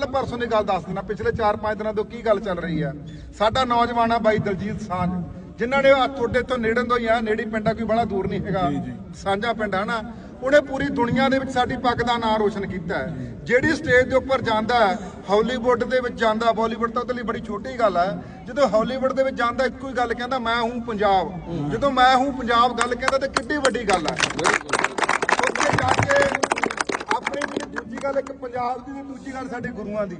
ਕੱਲ ਪਰਸੋਂ ਦੀ ਗੱਲ ਦੱਸ ਦਿੰਦਾ ਪਿਛਲੇ 4-5 ਦਿਨਾਂ ਤੋਂ ਕੀ ਗੱਲ ਚੱਲ ਰਹੀ ਆ? ਸਾਡਾ ਨੌਜਵਾਨ ਆ ਬਾਈ ਦਲਜੀਤ ਸਾਂਝ ਜਿਨ੍ਹਾਂ ਨੇ ਤੁਹਾਡੇ ਤੋਂ ਨੇੜੇ ਤੋਂ ਹੀ ਆ ਨੇੜੀ ਪਿੰਡਾ ਕੋਈ ਬੜਾ ਦੂਰ ਨਹੀਂ ਹੈਗਾ। ਸਾਂਝਾ ਪਿੰਡ ਆ ਨਾ ਉਹਨੇ ਪੂਰੀ ਦੁਨੀਆ ਦੇ ਵਿੱਚ ਸਾਡੀ ਪੱਗ ਦਾ ਨਾਂ ਰੋਸ਼ਨ ਕੀਤਾ ਹੈ। ਜਿਹੜੀ ਸਟੇਜ ਦੇ ਉੱਪਰ ਜਾਂਦਾ ਹਾਲੀਵੁੱਡ ਦੇ ਵਿੱਚ ਜਾਂਦਾ ਬਾਲੀਵੁੱਡ ਤਾਂ ਉਹਦੇ ਲਈ ਬੜੀ ਛੋਟੀ ਗੱਲ ਹੈ ਜਦੋਂ ਹਾਲੀਵੁੱਡ ਦੇ ਵਿੱਚ ਜਾਂਦਾ ਇੱਕੋ ਹੀ ਗੱਲ ਕਹਿੰਦਾ ਮੈਂ ਹੂੰ ਪੰਜਾਬ। ਜਦੋਂ ਮੈਂ ਹੂੰ ਪੰਜਾਬ ਗੱਲ ਕਹਿੰਦਾ ਤੇ ਕਿੱਡੀ ਵੱਡੀ ਗੱਲ ਹੈ ਉੱਥੇ ਜਾ ਕੇ ਗੱਲ ਇੱਕ ਪੰਜਾਬ ਦੀ ਤੇ ਦੂਜੀ ਗੱਲ ਸਾਡੇ ਗੁਰੂਆਂ ਦੀ।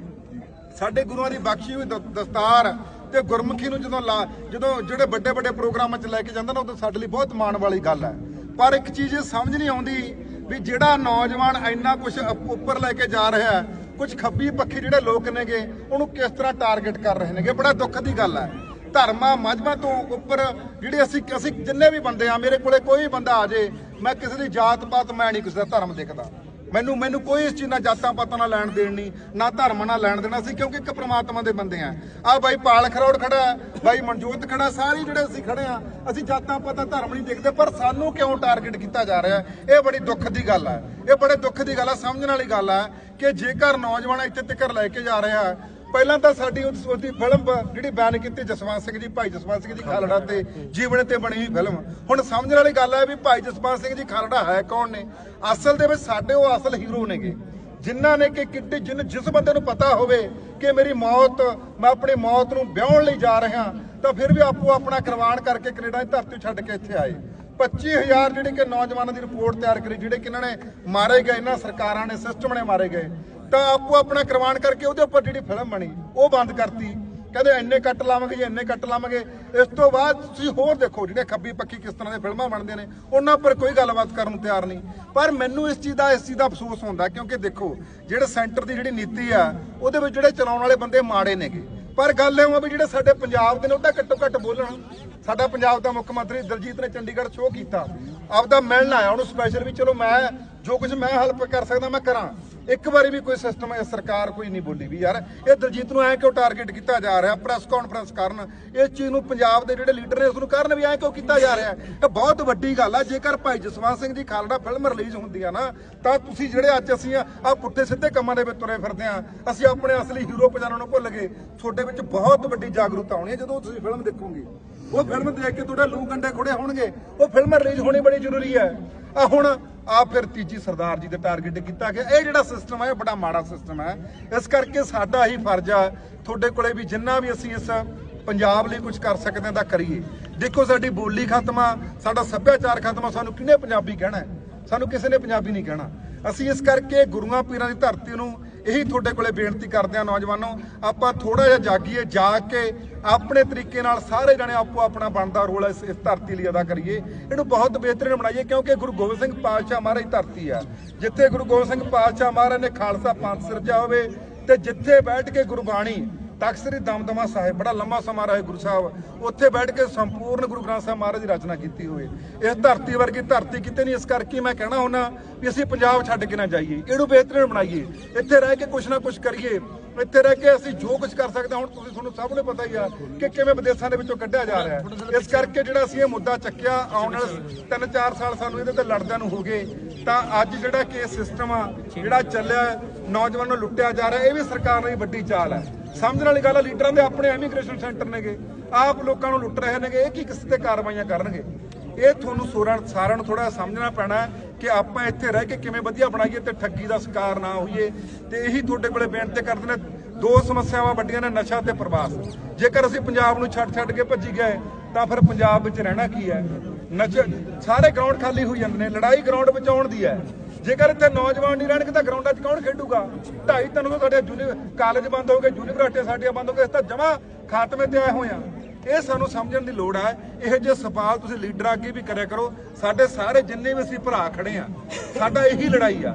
ਸਾਡੇ ਗੁਰੂਆਂ ਦੀ ਬਖਸ਼ੀ ਹੋਈ ਦਸਤਾਰ ਤੇ ਗੁਰਮੁਖੀ ਨੂੰ ਜਦੋਂ ਲਾ, ਜਦੋਂ ਜਿਹੜੇ ਵੱਡੇ ਵੱਡੇ ਪ੍ਰੋਗਰਾਮਾਂ 'ਚ ਲੈ ਕੇ ਜਾਂਦਾ ਨਾ ਉਹ ਸਾਡੇ ਲਈ ਬਹੁਤ ਮਾਣ ਵਾਲੀ ਗੱਲ ਹੈ। ਪਰ ਇੱਕ ਚੀਜ਼ ਇਹ ਸਮਝ ਨਹੀਂ ਆਉਂਦੀ ਵੀ ਜਿਹੜਾ ਨੌਜਵਾਨ ਇੰਨਾ ਕੁਝ ਉੱਪਰ ਲੈ ਕੇ ਜਾ ਰਿਹਾ ਹੈ ਕੁਝ ਖੱਬੀ ਪੱਖੀ ਜਿਹੜੇ ਲੋਕ ਨੇਗੇ, ਉਹਨੂੰ ਕਿਸ ਤਰ੍ਹਾਂ ਟਾਰਗੇਟ ਕਰ ਰਹੇ ਨੇਗੇ? ਬੜਾ ਦੁੱਖ ਦੀ ਗੱਲ ਹੈ। ਧਰਮਾਂ ਮਜਬਾਂ ਤੋਂ ਉੱਪਰ ਜਿਹੜੇ ਅਸੀਂ ਅਸੀਂ ਜਿੰਨੇ ਵੀ ਬੰਦੇ ਆ ਮੇਰੇ ਕੋਲੇ ਕੋਈ ਬੰਦਾ ਆ ਜੇ ਮੈਂ ਕਿਸੇ ਦੀ ਜਾਤ ਪਾਤ ਮੈਂ ਨਹੀਂ ਕਿਸੇ ਦਾ ਧਰਮ ਦੇਖਦਾ। ਮੈਨੂੰ ਮੈਨੂੰ ਕੋਈ ਇਸ ਚੀਜ਼ ਨਾਲ ਜਾਤਾਂ ਪਾਤਾਂ ਨਾਲ ਲੈਣ ਦੇਣ ਨਹੀਂ, ਨਾ ਧਰਮ ਨਾਲ ਲੈਣ ਦੇਣਾ ਸੀ ਕਿਉਂਕਿ ਇੱਕ ਪ੍ਰਮਾਤਮਾ ਦੇ ਬੰਦੇ ਆ ਆ ਬਾਈ ਪਾਲ ਖਰੋੜ ਖੜਾ, ਬਾਈ ਮਨਜੋਤ ਖੜਾ, ਸਾਰੇ ਜਿਹੜੇ ਅਸੀਂ ਖੜੇ ਆ ਅਸੀਂ ਜਾਤਾਂ ਪਾਤਾਂ ਧਰਮ ਨਹੀਂ ਦੇਖਦੇ, ਪਰ ਸਾਨੂੰ ਕਿਉਂ ਟਾਰਗੇਟ ਕੀਤਾ ਜਾ ਰਿਹਾ? ਇਹ ਬੜੀ ਦੁੱਖ ਦੀ ਗੱਲ ਹੈ ਇਹ ਬੜੇ ਦੁੱਖ ਦੀ ਗੱਲ ਹੈ ਸਮਝਣ ਵਾਲੀ ਗੱਲ ਹੈ ਕਿ ਜੇਕਰ ਨੌਜਵਾਨ ਇੱਥੇ ਤੱਕ ਲੈ ਕੇ ਜਾ ਰਿਹਾ ਪਹਿਲਾਂ ਤਾਂ ਸਾਡੀ ਉਸ ਉਹਦੀ ਫਿਲਮ ਜਿਹੜੀ ਬੈਨ ਕੀਤੀ ਜਸਵੰਤ ਸਿੰਘ ਜੀ, ਭਾਈ ਜਸਵੰਤ ਸਿੰਘ ਜੀ ਖਾਲੜਾ ਤੇ ਜੀਵਨ ਤੇ ਬਣੀ ਹੋਈ ਫਿਲਮ। ਹੁਣ ਸਮਝਣ ਵਾਲੀ ਗੱਲ ਹੈ ਵੀ ਭਾਈ ਜਸਵੰਤ ਸਿੰਘ ਜੀ ਖਾਲੜਾ ਹੈ ਕੌਣ ਨੇ? ਅਸਲ ਦੇ ਵਿੱਚ ਸਾਡੇ ਉਹ ਅਸਲ ਹੀਰੋ ਨੇਗੇ। ਜਿਨ੍ਹਾਂ ਨੇ ਕਿ ਕਿੱਡੇ ਜਿਨ ਜਿਸ ਬੰਦੇ ਨੂੰ ਪਤਾ ਹੋਵੇ ਕਿ ਮੇਰੀ ਮੌਤ, ਮੈਂ ਆਪਣੀ ਮੌਤ ਨੂੰ ਵਿਆਹਣ ਲਈ ਜਾ ਰਿਹਾ, ਤਾਂ ਫਿਰ ਵੀ ਆਪੋ ਆਪਣਾ ਕੁਰਬਾਨ ਕਰਕੇ ਕੈਨੇਡਾ ਦੀ ਧਰਤੀ ਛੱਡ ਕੇ ਇੱਥੇ ਆਏ। 25000 ਜਿਹੜੇ ਕਿ ਨੌਜਵਾਨਾਂ ਦੀ ਰਿਪੋਰਟ ਤਿਆਰ ਕਰੀ, ਜਿਹੜੇ ਕਿ ਇਹਨਾਂ ਨੇ ਮਾਰੇ ਗਏ, ਇਹਨਾਂ ਸਰਕਾਰਾਂ ਨੇ ਸਿਸਟਮ ਨੇ ਮਾਰੇ ਗਏ। ਤਾਂ ਆਪੋ ਆਪਣਾ ਕੁਰਬਾਨ ਕਰਕੇ ਉਹਦੇ ਉੱਪਰ ਜਿਹੜੀ ਫਿਲਮ ਬਣੀ, ਉਹ ਬੰਦ ਕਰਤੀ। ਕਹਿੰਦੇ ਇੰਨੇ ਕੱਟ ਲਾਵਾਂਗੇ ਜੀ, ਇੰਨੇ ਕੱਟ ਲਾਵਾਂਗੇ। ਇਸ ਤੋਂ ਬਾਅਦ ਤੁਸੀਂ ਹੋਰ ਦੇਖੋ ਜਿਹੜੇ ਖੱਬੀ ਪੱਖੀ ਕਿਸ ਤਰ੍ਹਾਂ ਦੇ ਫਿਲਮਾਂ ਬਣਦੀਆਂ ਨੇ, ਉਹਨਾਂ ਉੱਪਰ ਕੋਈ ਗੱਲਬਾਤ ਕਰਨ ਨੂੰ ਤਿਆਰ ਨਹੀਂ। ਪਰ ਮੈਨੂੰ ਇਸ ਚੀਜ਼ ਦਾ, ਇਸ ਚੀਜ਼ ਦਾ ਅਫਸੋਸ ਹੁੰਦਾ, ਕਿਉਂਕਿ ਦੇਖੋ, ਜਿਹੜੇ ਸੈਂਟਰ ਦੀ ਜਿਹੜੀ ਨੀਤੀ ਆ, ਉਹਦੇ ਵਿੱਚ ਜਿਹੜੇ ਚਲਾਉਣ ਵਾਲੇ ਬੰਦੇ ਮਾੜੇ ਨੇਗੇ। ਪਰ ਗੱਲ ਇਹ ਆ ਵੀ ਜਿਹੜੇ ਸਾਡੇ ਪੰਜਾਬ ਦੇ ਨੇ ਉਹਦਾ ਘੱਟੋ ਘੱਟ ਬੋਲਣ। ਸਾਡਾ ਪੰਜਾਬ ਦਾ ਮੁੱਖ ਮੰਤਰੀ ਦਲਜੀਤ ਨੇ ਚੰਡੀਗੜ੍ਹ ਸ਼ੋਅ ਕੀਤਾ। ਆਪਦਾ ਮਿਲਣ ਆਇਆ, ਉਹਨੂੰ ਸਪੈਸ਼ਲ ਵੀ ਚਲੋ ਮੈਂ, ਜੋ ਕੁਝ ਮੈਂ ਹੈਲਪ ਕਰ ਸਕਦਾ, ਮੈਂ ਕਰਾਂ। ਇੱਕ ਵਾਰੀ ਵੀ ਕੋਈ ਸਿਸਟਮ ਇਹ ਸਰਕਾਰ ਕੋਈ ਨਹੀਂ ਬੋਲੀ ਵੀ ਯਾਰ। ਇਹ ਦਲਜੀਤ ਨੂੰ ਐ ਕਿਉਂ ਟਾਰਗੇਟ ਕੀਤਾ ਜਾ ਰਿਹਾ ਪ੍ਰੈਸ ਕਾਨਫਰੰਸ ਕਰਨ? ਇਸ ਚੀਜ਼ ਨੂੰ ਪੰਜਾਬ ਦੇ ਜਿਹੜੇ ਲੀਡਰ ਨੇ ਉਸ ਨੂੰ ਕਰਨ ਵੀ ਐ ਕਿਉਂ ਕੀਤਾ ਜਾ ਰਿਹਾ? ਇਹ ਬਹੁਤ ਵੱਡੀ ਗੱਲ ਆ। ਜੇਕਰ ਭਾਈ ਜਸਵੰਤ ਸਿੰਘ ਜੀ ਖਾਲੜਾ ਫਿਲਮ ਰਿਲੀਜ਼ ਹੁੰਦੀ ਆ ਨਾ, ਤਾਂ ਤੁਸੀਂ ਜਿਹੜੇ ਅੱਜ ਅਸੀਂ ਆ ਪੁੱਠੇ ਸਿੱਧੇ ਕੰਮਾਂ ਦੇ ਵਿੱਚ ਤੁਰੇ ਫਿਰਦੇ ਆ। ਅਸੀਂ ਆਪਣੇ ਅਸਲੀ ਹੀਰੋ ਪਛਾਣਨ ਨੂੰ ਭੁੱਲ ਗਏ। ਤੁਹਾਡੇ ਵਿੱਚ ਬਹੁਤ ਵੱਡੀ ਜਾਗਰੂਕਤਾ ਆਉਣੀ ਹੈ ਜਦੋਂ ਤੁਸੀਂ ਫਿਲਮ ਦੇਖੋਗੇ। ਉਹ ਫਿਲਮ ਦੇਖ ਕੇ ਤੁਹਾਡੇ ਲੂ ਕੰਡੇ ਖੁੜੇ ਹੋਣਗੇ। ਉਹ ਫਿਲਮ ਰਿਲੀਜ਼ ਹੋਣੀ ਬੜੀ ਜ਼ਰੂਰੀ ਹੈ ਆ ਹੁਣ ਆ ਫਿਰ ਤੀਜੀ ਸਰਦਾਰ ਜੀ ਦੇ ਟਾਰਗੇਟ ਕੀਤਾ ਗਿਆ। ਇਹ ਜਿਹੜਾ ਸਿਸਟਮ ਹੈ ਇਹ ਬੜਾ ਮਾੜਾ ਸਿਸਟਮ ਹੈ ਇਸ ਕਰਕੇ ਸਾਡਾ ਹੀ ਫਰਜ਼ ਆ, ਤੁਹਾਡੇ ਕੋਲੇ ਵੀ ਜਿੰਨਾ ਵੀ ਅਸੀਂ ਇਸ ਪੰਜਾਬ ਲਈ ਕੁਝ ਕਰ ਸਕਦੇ ਹਾਂ ਤਾਂ ਕਰੀਏ। ਦੇਖੋ ਸਾਡੀ ਬੋਲੀ ਖਤਮ ਆ, ਸਾਡਾ ਸੱਭਿਆਚਾਰ ਖਤਮ ਆ, ਸਾਨੂੰ ਕਿਹਨੇ ਪੰਜਾਬੀ ਕਹਿਣਾ? ਸਾਨੂੰ ਕਿਸੇ ਨੇ ਪੰਜਾਬੀ ਨਹੀਂ ਕਹਿਣਾ। ਅਸੀਂ ਇਸ ਕਰਕੇ ਗੁਰੂਆਂ ਪੀਰਾਂ ਦੀ ਧਰਤੀ ਨੂੰ ਇਹੀ ਤੁਹਾਡੇ ਕੋਲੇ ਬੇਨਤੀ ਕਰਦੇ ਆ ਨੌਜਵਾਨੋ, ਆਪਾਂ ਥੋੜਾ ਜਿਹਾ ਜਾਗੀਏ, ਜਾਗ ਕੇ ਆਪਣੇ ਤਰੀਕੇ ਨਾਲ ਸਾਰੇ ਜਣੇ ਆਪੋ ਆਪਣਾ ਬਣਦਾ ਰੋਲ ਇਸ ਇਸ ਧਰਤੀ ਲਈ ਅਦਾ ਕਰੀਏ। ਇਹਨੂੰ ਬਹੁਤ ਬਿਹਤਰੀਨ ਬਣਾਈਏ ਕਿਉਂਕਿ ਗੁਰੂ ਗੋਬਿੰਦ ਸਿੰਘ ਪਾਤਸ਼ਾਹ ਮਹਾਰਾਜ ਧਰਤੀ ਆ। ਜਿੱਥੇ ਗੁਰੂ ਗੋਬਿੰਦ ਸਿੰਘ ਪਾਤਸ਼ਾਹ ਮਹਾਰਾਜ ਨੇ ਖਾਲਸਾ ਪੰਥ ਸਿਰਜਿਆ ਹੋਵੇ ਤੇ ਜਿੱਥੇ ਬੈਠ ਕੇ ਗੁਰਬਾਣੀ ਤਖਤ ਦਮਦਮਾ ਸਾਹਿਬ ਬੜਾ ਲੰਮਾ ਸਮਾਂ ਰਹੇ ਗੁਰੂ ਸਾਹਿਬ। ਉੱਥੇ ਬੈਠ ਕੇ ਸੰਪੂਰਨ ਗੁਰੂ ਗ੍ਰੰਥ ਸਾਹਿਬ ਮਹਾਰਾਜ ਦੀ ਰਚਨਾ ਕੀਤੀ ਹੋਵੇ। ਇਸ ਧਰਤੀ ਵਰਗੀ ਧਰਤੀ ਕਿਤੇ ਨਹੀਂ ਇਸ ਕਰਕੇ ਮੈਂ ਕਹਿਣਾ ਹੁੰਦਾ ਵੀ ਅਸੀਂ ਪੰਜਾਬ ਛੱਡ ਕੇ ਨਾ ਜਾਈਏ ਇਹਨੂੰ ਬਿਹਤਰੀਨ ਬਣਾਈਏ। ਇੱਥੇ ਰਹਿ ਕੇ ਕੁਛ ਨਾ ਕੁਛ ਕਰੀਏ। ਇੱਥੇ ਰਹਿ ਕੇ ਅਸੀਂ ਜੋ ਕੁਝ ਕਰ ਸਕਦੇ ਹਾਂ ਹੁਣ ਤੁਸੀਂ ਤੁਹਾਨੂੰ ਸਭ ਨੂੰ ਪਤਾ ਹੀ ਆ ਕਿ ਕਿਵੇਂ ਵਿਦੇਸ਼ਾਂ ਦੇ ਵਿੱਚੋਂ ਕੱਢਿਆ ਜਾ ਰਿਹਾ ਹੈ। ਇਸ ਕਰਕੇ ਜਿਹੜਾ ਅਸੀਂ ਇਹ ਮੁੱਦਾ ਚੱਕਿਆ ਆਉਣ ਵਾਲੇ 3-4 ਸਾਲ ਸਾਨੂੰ ਇਹਦੇ ਤੇ ਲੜਦਿਆਂ ਨੂੰ ਹੋ ਗਏ ਤਾਂ ਅੱਜ ਜਿਹੜਾ ਕਿ ਸਿਸਟਮ ਆ ਜਿਹੜਾ ਚੱਲਿਆ ਹੈ, ਨੌਜਵਾਨਾਂ ਨੂੰ ਲੁੱਟਿਆ ਜਾ ਰਿਹਾ ਇਹ ਵੀ ਸਰਕਾਰ ਦੀ ਵੱਡੀ ਚਾਲ ਹੈ। ਸਮਝਣ ਵਾਲੀ ਗੱਲ ਆ, ਲੀਡਰਾਂ ਦੇ ਆਪਣੇ ਇਮੀਗ੍ਰੇਸ਼ਨ ਸੈਂਟਰ ਨੇਗੇ। ਆਪ ਲੋਕਾਂ ਨੂੰ ਲੁੱਟ ਰਹੇ ਨੇਗੇ, ਇਹ ਕੀ ਕਿਸ ਤੇ ਕਾਰਵਾਈਆਂ ਕਰਨਗੇ? ਇਹ ਤੁਹਾਨੂੰ ਸੋਰਾਂ ਸਾਰਿਆਂ ਨੂੰ ਥੋੜਾ ਸਮਝਣਾ ਪੈਣਾ ਕਿ ਆਪਾਂ ਇੱਥੇ ਰਹਿ ਕੇ ਕਿਵੇਂ ਵਧੀਆ ਬਣਾਈਏ ਤੇ ਠੱਗੀ ਦਾ ਸ਼ਿਕਾਰ ਨਾ ਹੋਈਏ। ਤੇ ਇਹੀ ਤੁਹਾਡੇ ਕੋਲੇ ਬੇਨਤੀ ਕਰਦੇ ਨੇ, ਦੋ ਸਮੱਸਿਆਵਾਂ ਵੱਡੀਆਂ ਨੇ, ਨਸ਼ਾ ਤੇ ਪ੍ਰਵਾਸ। ਜੇਕਰ ਅਸੀਂ ਪੰਜਾਬ ਨੂੰ ਛੱਡ ਛੱਡ ਕੇ ਭੱਜੀ ਗਏ, ਤਾਂ ਫਿਰ ਪੰਜਾਬ ਵਿੱਚ ਰਹਿਣਾ ਕੀ ਹੈ? ਨਸ਼ਾ ਸਾਰੇ ਗਰਾਊਂਡ ਖਾਲੀ ਹੋਈ ਜਾਂਦੇ ਨੇ, ਲੜਾਈ ਗਰਾਊਂਡ ਵਿੱਚ ਆਉਣ ਦੀ ਹੈ। ਜੇਕਰ ਇੱਥੇ ਨੌਜਵਾਨ ਨਹੀਂ ਰਹਿਣਗੇ ਤਾਂ ਗਰਾਊਂਡਾਂ 'ਚ ਕੌਣ ਖੇਡੂਗਾ? ਢਾਈ ਤਿੰਨ ਸਾਡੇ ਕਾਲਜ ਬੰਦ ਹੋ ਗਏ ਯੂਨੀਵਰਸਿਟੀਆਂ ਸਾਡੀਆਂ ਬੰਦ ਹੋ ਗਏ ਇਸ ਤਾਂ ਜਮਾ ਖਾਤਮੇ ਤੇ ਆਏ ਹੋਏ ਆ ਇਹ ਸਾਨੂੰ ਸਮਝਣ ਦੀ ਲੋੜ ਹੈ ਇਹੋ ਜਿਹੇ ਸਵਾਲ ਤੁਸੀਂ ਲੀਡਰਾਂ ਅੱਗੇ ਵੀ ਕਰਿਆ ਕਰੋ। ਸਾਡੇ ਸਾਰੇ ਜਿੰਨੇ ਵੀ ਅਸੀਂ ਭਰਾ ਖੜੇ ਆ ਸਾਡਾ ਇਹੀ ਲੜਾਈ ਆ।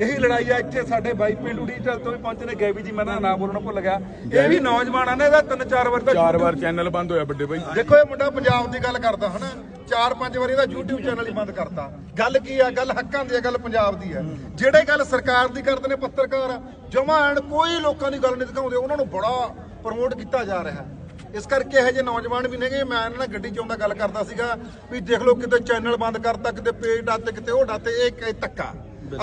ਇਹੀ ਲੜਾਈ ਆ ਇੱਥੇ ਸਾਡੇ ਬਾਈ ਪਿੰਡੂ ਡਿਜੀਟਲ ਤੋਂ ਵੀ ਪਹੁੰਚੇ ਨੇ ਗੈਵੀ ਜੀ ਮੈਂ ਨਾ ਨਾਮ ਬੋਲਣਾ ਭੁੱਲ ਗਿਆ। ਇਹ ਵੀ ਨੌਜਵਾਨ ਆ ਨੇ ਇਹਦਾ ਤਿੰਨ ਚਾਰ ਵਾਰ ਤਾਂ ਚਾਰ ਵਾਰ ਚੈਨਲ ਬੰਦ ਹੋਇਆ ਵੱਡੇ ਬਾਈ। ਦੇਖੋ ਇਹ ਮੁੰਡਾ ਪੰਜਾਬ ਦੀ ਗੱਲ ਕਰਦਾ ਹਨਾ? ਚਾਰ ਪੰਜ ਵਾਰੀ ਇਹਦਾ YouTube ਚੈਨਲ ਹੀ ਬੰਦ ਕਰਤਾ। ਗੱਲ ਕੀ ਆ? ਗੱਲ ਹੱਕਾਂ ਦੀ ਆ, ਗੱਲ ਪੰਜਾਬ ਦੀ ਆ। ਜਿਹੜੇ ਗੱਲ ਸਰਕਾਰ ਦੀ ਕਰਦੇ ਨੇ ਪੱਤਰਕਾਰ, ਜਮਾ ਐਨ ਕੋਈ ਲੋਕਾਂ ਦੀ ਗੱਲ ਨਹੀਂ ਦਿਖਾਉਂਦੇ, ਉਹਨਾਂ ਨੂੰ ਬੜਾ ਪ੍ਰਮੋਟ ਕੀਤਾ ਜਾ ਰਿਹਾ। ਹੈ ਇਸ ਕਰਕੇ ਇਹੋ ਜਿਹੇ ਨੌਜਵਾਨ ਵੀ ਨੇਗੇ। ਮੈਂ ਇਹਨਾਂ ਨਾਲ ਗੱਡੀ 'ਚ ਆਉਂਦਾ ਗੱਲ ਕਰਦਾ ਸੀਗਾ ਵੀ ਦੇਖ ਲਓ ਕਿਤੇ ਚੈਨਲ ਬੰਦ ਕਰਤਾ, ਕਿਤੇ ਪੇਜ ਡਾਤੇ ਕਿਤੇ ਉਹ ਡਾਤੇ ਇਹ ਧੱਕਾ।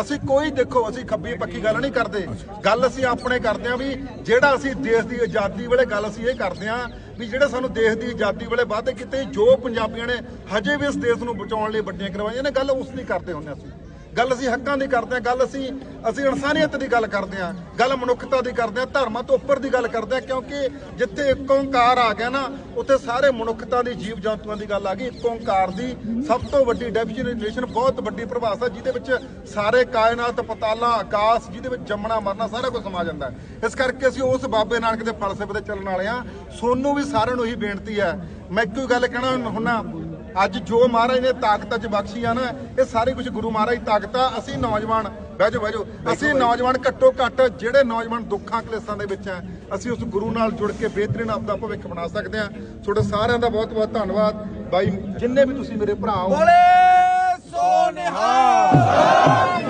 ਅਸੀਂ ਕੋਈ ਦੇਖੋ, ਅਸੀਂ ਖੱਬੀ ਪੱਕੀ ਗੱਲ ਨਹੀਂ ਕਰਦੇ। ਗੱਲ ਅਸੀਂ ਆਪਣੇ ਕਰਦੇ ਆ ਵੀ ਜਿਹੜਾ ਅਸੀਂ ਦੇਸ਼ ਦੀ ਆਜ਼ਾਦੀ ਵੇਲੇ ਗੱਲ ਅਸੀਂ ਇਹ ਕਰਦੇ ਆ ਵੀ ਜਿਹੜੇ ਸਾਨੂੰ ਦੇਸ਼ ਦੀ ਆਜ਼ਾਦੀ ਵੇਲੇ ਵਾਅਦੇ ਕੀਤੇ ਜੋ ਪੰਜਾਬੀਆਂ ਨੇ ਹਜੇ ਵੀ ਇਸ ਦੇਸ਼ ਨੂੰ ਬਚਾਉਣ ਲਈ ਵੱਡੀਆਂ ਕਰਵਾਈਆਂ ਨੇ, ਗੱਲ ਉਸ ਦੀ ਕਰਦੇ ਹੁੰਦੇ ਅਸੀਂ। ਗੱਲ ਅਸੀਂ ਹੱਕਾਂ ਦੀ ਕਰਦੇ ਆ ਗੱਲ ਅਸੀਂ ਅਸੀਂ ਇਨਸਾਨੀਅਤ ਦੀ ਗੱਲ ਕਰਦੇ ਆ ਗੱਲ ਮਨੁੱਖਤਾ ਦੀ ਕਰਦੇ ਆ ਧਰਮਾਂ ਤੋਂ ਉੱਪਰ ਦੀ ਗੱਲ ਕਰਦੇ ਆ ਕਿਉਂਕਿ ਜਿੱਥੇ ਇੱਕ ਓੰਕਾਰ ਆ ਗਿਆ ਨਾ, ਉੱਥੇ ਸਾਰੇ ਮਨੁੱਖਤਾ ਦੀ ਜੀਵ ਜੰਤੂਆਂ ਦੀ ਗੱਲ ਆ ਗਈ। ਇੱਕ ਓੰਕਾਰ ਦੀ ਸਭ ਤੋਂ ਵੱਡੀ ਡੈਫੀਨੇਸ਼ਨ ਬਹੁਤ ਵੱਡੀ ਪਰਿਭਾਸ਼ਾ ਜਿਹਦੇ ਵਿੱਚ ਸਾਰੇ ਕਾਇਨਾਤ, ਪਤਾਲਾਂ, ਆਕਾਸ਼, ਜਿਹਦੇ ਵਿੱਚ ਜੰਮਣਾ, ਮਰਨਾ, ਸਾਰਾ ਕੁਝ ਸਮਾ ਜਾਂਦਾ ਇਸ ਕਰਕੇ ਅਸੀਂ ਉਸ ਬਾਬੇ ਨਾਨਕ ਦੇ ਫਲਸਫੇ ਤੇ ਚੱਲਣ ਵਾਲੇ ਆ ਸੋਨੂੰ ਵੀ ਸਾਰਿਆਂ ਨੂੰ ਇਹੀ ਬੇਨਤੀ ਹੈ। ਮੈਂ ਇੱਕੋ ਹੀ ਗੱਲ ਕਹਿਣਾ ਹੁੰਨਾ ਅੱਜ ਜੋ ਮਹਾਰਾਜ ਨੇ ਤਾਕਤ ਚ ਬਖਸ਼ੀ ਆ ਨਾ ਇਹ ਸਾਰੇ ਕੁਝ ਗੁਰੂ ਮਹਾਰਾਜ ਦੀ ਤਾਕਤ ਆ। ਅਸੀਂ ਨੌਜਵਾਨ ਬਹਿ ਜਾਓ ਬਹਿ ਜਾਓ। ਅਸੀਂ ਨੌਜਵਾਨ ਘੱਟੋ ਘੱਟ ਜਿਹੜੇ ਨੌਜਵਾਨ ਦੁੱਖਾਂ ਕਲੇਸ਼ਾਂ ਦੇ ਵਿੱਚ ਆ ਅਸੀਂ ਉਸ ਗੁਰੂ ਨਾਲ ਜੁੜ ਕੇ ਬਿਹਤਰੀਨ ਆਪਦਾ ਭਵਿੱਖ ਬਣਾ ਸਕਦੇ ਆ। ਤੁਹਾਡੇ ਸਾਰਿਆਂ ਦਾ ਬਹੁਤ ਬਹੁਤ ਧੰਨਵਾਦ। ਬਾਈ ਜਿੰਨੇ ਵੀ ਤੁਸੀਂ ਮੇਰੇ ਭਰਾ ਹੋ ਬੋਲੇ ਸੋ ਨਿਹਾਲ।